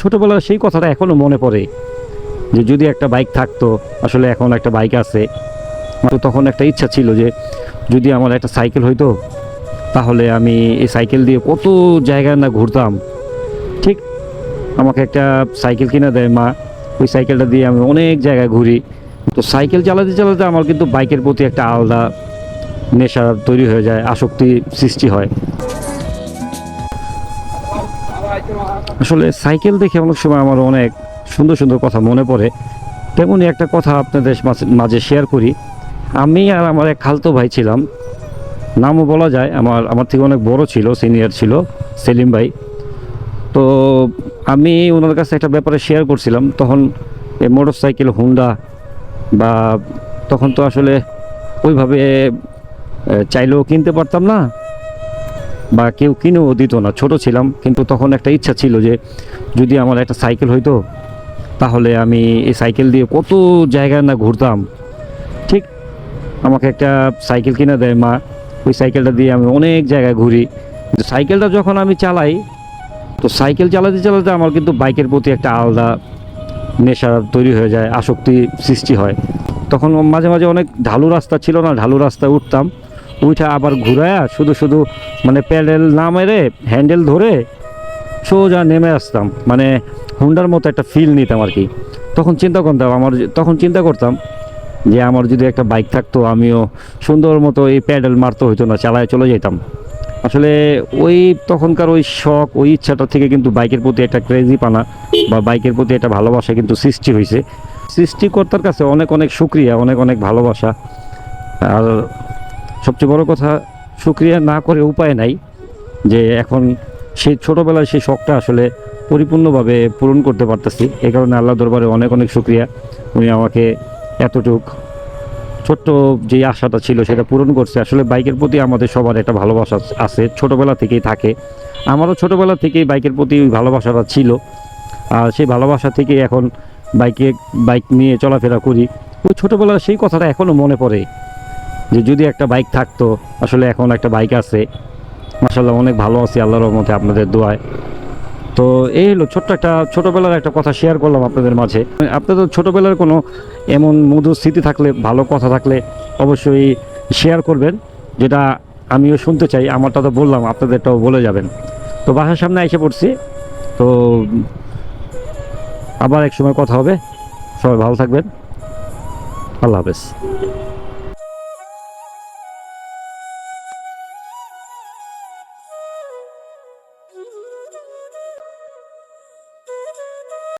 ছোটোবেলার সেই কথাটা এখনও মনে পড়ে যে যদি একটা বাইক থাকতো, আসলে এখন একটা বাইক আছে। তো তখন একটা ইচ্ছা ছিল যে যদি আমার একটা সাইকেল হইতো, তাহলে আমি এই সাইকেল দিয়ে কত জায়গায় না ঘুরতাম। ঠিক আমাকে একটা সাইকেল কিনে দেয় মা, ওই সাইকেলটা দিয়ে আমি অনেক জায়গায় ঘুরি। তো সাইকেল চালাতে চালাতে আমার কিন্তু বাইকের প্রতি একটা আলাদা নেশা তৈরি হয়ে যায়, আসক্তি সৃষ্টি হয়। আসলে সাইকেল দেখে অনেক সময় আমার অনেক সুন্দর সুন্দর কথা মনে পড়ে। তেমনই একটা কথা আপনাদের মাঝে- শেয়ার করি। আমি আর আমার এক খালতো ভাই ছিলাম। নামও বলা যায়, আমার আমার থেকে অনেক বড় ছিল সিনিয়র ছিল, সেলিম ভাই। তো আমি ওনার কাছে একটা ব্যাপারে শেয়ার করছিলাম। তখন এই মোটর সাইকেল হুন্ডা বা তখন তো আসলে ওইভাবে চাইলেও কিনতে পারতাম না। বা কেউ কিনেও দিত না। ছোট ছিলাম, কিন্তু তখন একটা ইচ্ছা ছিল যে যদি আমার একটা সাইকেল হইতো, তাহলে আমি এই সাইকেল দিয়ে কত জায়গায় না ঘুরতাম। ঠিক আমাকে একটা সাইকেল কিনে দেয় মা, ওই সাইকেলটা দিয়ে আমি অনেক জায়গায় ঘুরি। সাইকেলটা যখন আমি চালাই, তো সাইকেল চালাতে চালাতে আমার কিন্তু বাইকের প্রতি একটা আলাদা নেশা তৈরি হয়ে যায়, আসক্তি সৃষ্টি হয়। তখন মাঝে মাঝে অনেক ঢালু রাস্তা ছিল না, ঢালু রাস্তায় উঠতাম। উঠে আবার ঘুরায়া শুধু শুধু মানে প্যাডেল না মেরে হ্যান্ডেল ধরে সোজা নেমে আসতাম। মানে হুন্ডার মতো একটা ফিল নিতাম আর কি। তখন চিন্তা করতাম, আমার তখন চিন্তা করতাম যে আমার যদি একটা বাইক থাকতো, আমিও সুন্দর মতো এই প্যাডেল মারতে হইতো না, চালায় চলে যেতাম আসলে ওই তখনকার ওই শখ, ওই ইচ্ছাটা থেকে কিন্তু বাইকের প্রতি একটা ক্রেজি পানা বা বাইকের প্রতি একটা ভালোবাসা কিন্তু সৃষ্টি হয়েছে সৃষ্টিকর্তার কাছে অনেক অনেক শুক্রিয়া, অনেক অনেক ভালোবাসা। আর সবচেয়ে বড় কথা শুক্রিয়া না করে উপায় নাই যে এখন সেই ছোটোবেলায় সেই শখটা আসলে পরিপূর্ণভাবে পূরণ করতে পারতেছি। এই কারণে আল্লাহ দরবারে অনেক অনেক শুক্রিয়া উনি আমাকে এতটুক ছোট্ট যে আশাটা ছিল সেটা পূরণ করছে। আসলে বাইকের প্রতি আমাদের সবার একটা ভালোবাসা আছে, ছোটোবেলা থেকেই থাকে। আমারও ছোটোবেলা থেকেই বাইকের প্রতি ওই ভালোবাসাটা ছিল। আর সেই ভালোবাসা থেকেই এখন বাইকে, বাইক নিয়ে চলাফেরা করি। ওই ছোটোবেলার সেই কথাটা এখনও মনে পড়ে। যে যদি একটা বাইক থাকতো, আসলে এখন একটা বাইক আছে। মাসাল্লাহ অনেক ভালো আছি, আল্লাহর মধ্যে আপনাদের দোয়ায়। তো এই হলো ছোট্ট একটা, ছোটোবেলার একটা কথা শেয়ার করলাম আপনাদের মাঝে। আপনাদের ছোটোবেলার কোনো এমন মধুর স্মৃতি থাকলে, ভালো কথা থাকলে অবশ্যই শেয়ার করবেন। যেটা আমিও শুনতে চাই, আমারটা তো বললাম, আপনাদেরটাও বলে যাবেন। তো বাসার সামনে এসে পড়ছি। তো আবার এক সময় কথা হবে। সবাই ভালো থাকবেন। আল্লাহ হাফেজ।